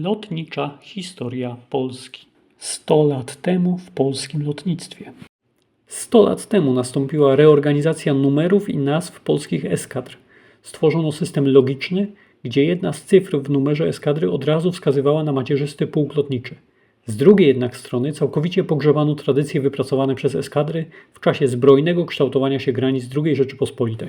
Lotnicza historia Polski. 100 lat temu w polskim lotnictwie. 100 lat temu nastąpiła reorganizacja numerów i nazw polskich eskadr. Stworzono system logiczny, gdzie jedna z cyfr w numerze eskadry od razu wskazywała na macierzysty pułk lotniczy. Z drugiej jednak strony całkowicie pogrzebano tradycje wypracowane przez eskadry w czasie zbrojnego kształtowania się granic II Rzeczypospolitej.